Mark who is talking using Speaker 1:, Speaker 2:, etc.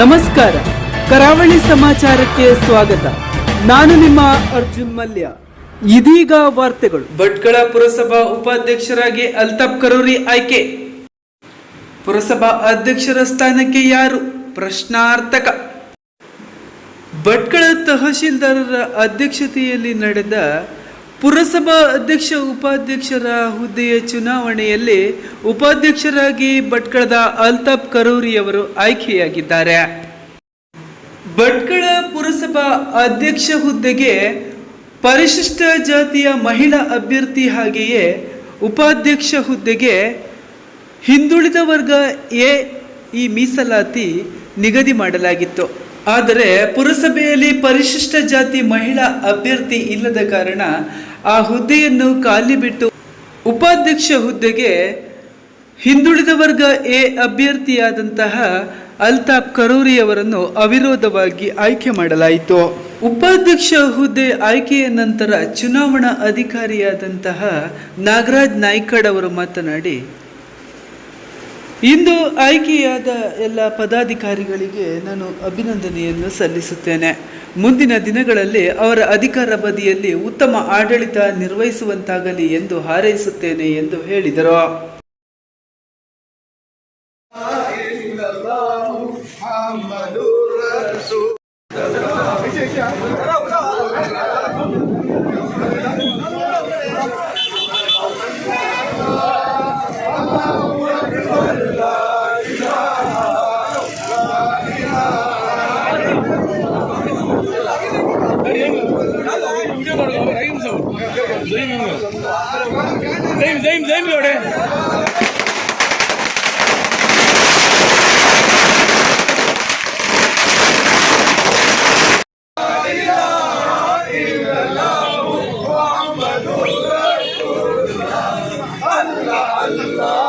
Speaker 1: ನಮಸ್ಕಾರ. ಕರಾವಳಿ ಸಮಾಚಾರಕ್ಕೆ ಸ್ವಾಗತ. ನಾನು ನಿಮ್ಮ ಅರ್ಜುನ್ ಮಲ್ಯ. ಇದೀಗ ವಾರ್ತೆಗಳು. ಭಟ್ಕಳ ಪುರಸಭಾ ಉಪಾಧ್ಯಕ್ಷರಾಗಿ ಅಲ್ತಾಫ್ ಕರೂರಿ ಆಯ್ಕೆ. ಪುರಸಭಾ ಅಧ್ಯಕ್ಷರ ಸ್ಥಾನಕ್ಕೆ ಯಾರು? ಪ್ರಶ್ನಾರ್ಥಕ. ಭಟ್ಕಳ ತಹಶೀಲ್ದಾರರ ಅಧ್ಯಕ್ಷತೆಯಲ್ಲಿ ನಡೆದ ಪುರಸಭಾ ಅಧ್ಯಕ್ಷ, ಉಪಾಧ್ಯಕ್ಷರ ಹುದ್ದೆಯ ಚುನಾವಣೆಯಲ್ಲಿ ಉಪಾಧ್ಯಕ್ಷರಾಗಿ ಭಟ್ಕಳದ ಅಲ್ತಾಫ್ ಕರೂರಿಯವರು ಆಯ್ಕೆಯಾಗಿದ್ದಾರೆ. ಭಟ್ಕಳ ಪುರಸಭಾ ಅಧ್ಯಕ್ಷ ಹುದ್ದೆಗೆ ಪರಿಶಿಷ್ಟ ಜಾತಿಯ ಮಹಿಳಾ ಅಭ್ಯರ್ಥಿ ಹಾಗೆಯೇ ಉಪಾಧ್ಯಕ್ಷ ಹುದ್ದೆಗೆ ಹಿಂದುಳಿದ ವರ್ಗ ಎ ಈ ಮೀಸಲಾತಿ ನಿಗದಿ ಮಾಡಲಾಗಿತ್ತು. ಆದರೆ ಪುರಸಭೆಯಲ್ಲಿ ಪರಿಶಿಷ್ಟ ಜಾತಿ ಮಹಿಳಾ ಅಭ್ಯರ್ಥಿ ಇಲ್ಲದ ಕಾರಣ ಆ ಹುದ್ದೆಯನ್ನು ಖಾಲಿ ಬಿಟ್ಟು ಉಪಾಧ್ಯಕ್ಷ ಹುದ್ದೆಗೆ ಹಿಂದುಳಿದ ವರ್ಗ ಎ ಅಭ್ಯರ್ಥಿಯಾದಂತಹ ಅಲ್ತಾಫ್ ಕರೂರಿಯವರನ್ನು ಅವಿರೋಧವಾಗಿ ಆಯ್ಕೆ ಮಾಡಲಾಯಿತು. ಉಪಾಧ್ಯಕ್ಷ ಹುದ್ದೆ ಆಯ್ಕೆಯ ನಂತರ ಚುನಾವಣಾ ಅಧಿಕಾರಿಯಾದಂತಹ ನಾಗರಾಜ್ ನಾಯ್ಕಡ್ ಅವರು ಮಾತನಾಡಿ ಇಂದು ಆಯ್ಕೆಯಾದ ಎಲ್ಲ ಪದಾಧಿಕಾರಿಗಳಿಗೆ ನಾನು ಅಭಿನಂದನೆಯನ್ನು ಸಲ್ಲಿಸುತ್ತೇನೆ. ಮುಂದಿನ ದಿನಗಳಲ್ಲಿ ಅವರ ಅಧಿಕಾರ ಬದಿಯಲ್ಲಿ ಉತ್ತಮ ಆಡಳಿತ ನಿರ್ವಹಿಸುವಂತಾಗಲಿ ಎಂದು ಹಾರೈಸುತ್ತೇನೆ ಎಂದು ಹೇಳಿದರು.
Speaker 2: జైం జైం జైం లోడే Allah